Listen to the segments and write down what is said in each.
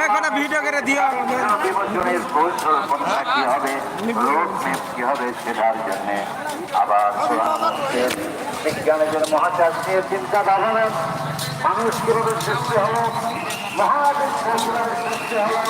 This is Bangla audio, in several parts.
হ্যাঁ কটা ভিডিও করে দিও বিমোচনের কৌশল পন্থা কি হবে রোড ম্যাপ কি হবে সেটার জন্য আবার বিজ্ঞানের মহাচার্যের চিন্তা ভাবনা মানুষ কীভাবে সৃষ্টি হলো মহাকাশ সৃষ্টি হলো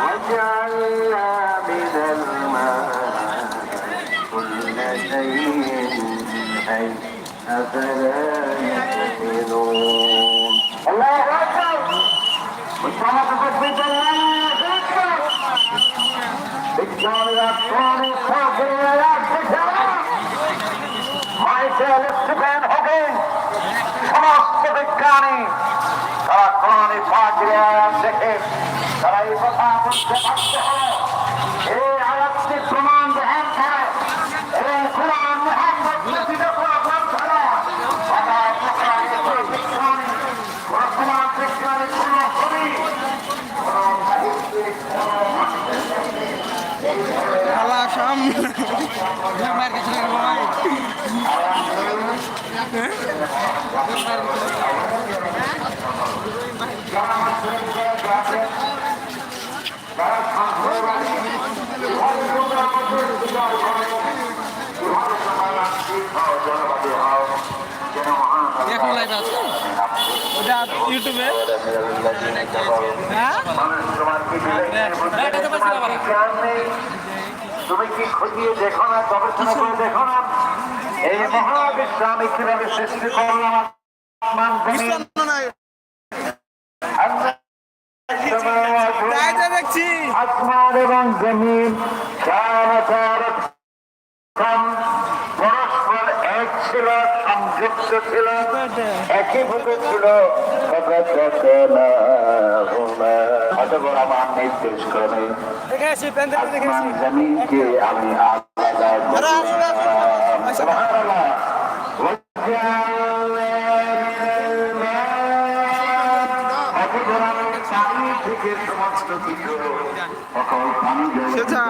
وجعلنا من الماء সমস্ত বিজ্ঞানী তারা কোরআনে পাখির দেখে তারা এই কথা বুঝতে পারছে হলো। এখন লাইভ আছে ওটা ইউটিউবে হ্যাঁ তুমি কি খতিয়ে দেখো না গবেষণা করে দেখো না? এই মহাবিশ্ব আমি কীভাবে সৃষ্টি করলাম আসমান দেখছি। আসমান এবং জমিন পরস্পর এক ছিল। সংযুক্ত ছিল একীভূত ছিল। অতপর আমার নির্দেশ করে দেখেছি প্যান্ডেল জমিনকে আমি আলাদা আরে আসলে আসলে। সুবহানাল্লাহ। অতপর আমি পানি থেকে সমস্ত কিছু সকল পানি সেটা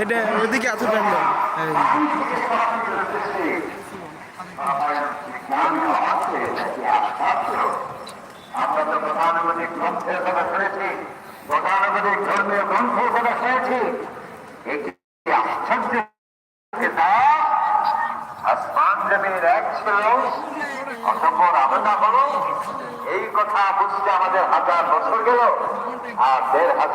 এটা ওদিকে আছে প্যান্ডেল। আমরা তো গতানুগতিক গ্রন্থের কথা শুনেছি গতানুগতিক ধর্মীয় গ্রন্থের কথা শুনেছি এটি আশ্চর্য কিতাব, আসমান জমির এক ছিল অতঃপর আমরা হলো এই কথা বুঝতে আমাদের হাজার বছর গেল আর দেড় হাজার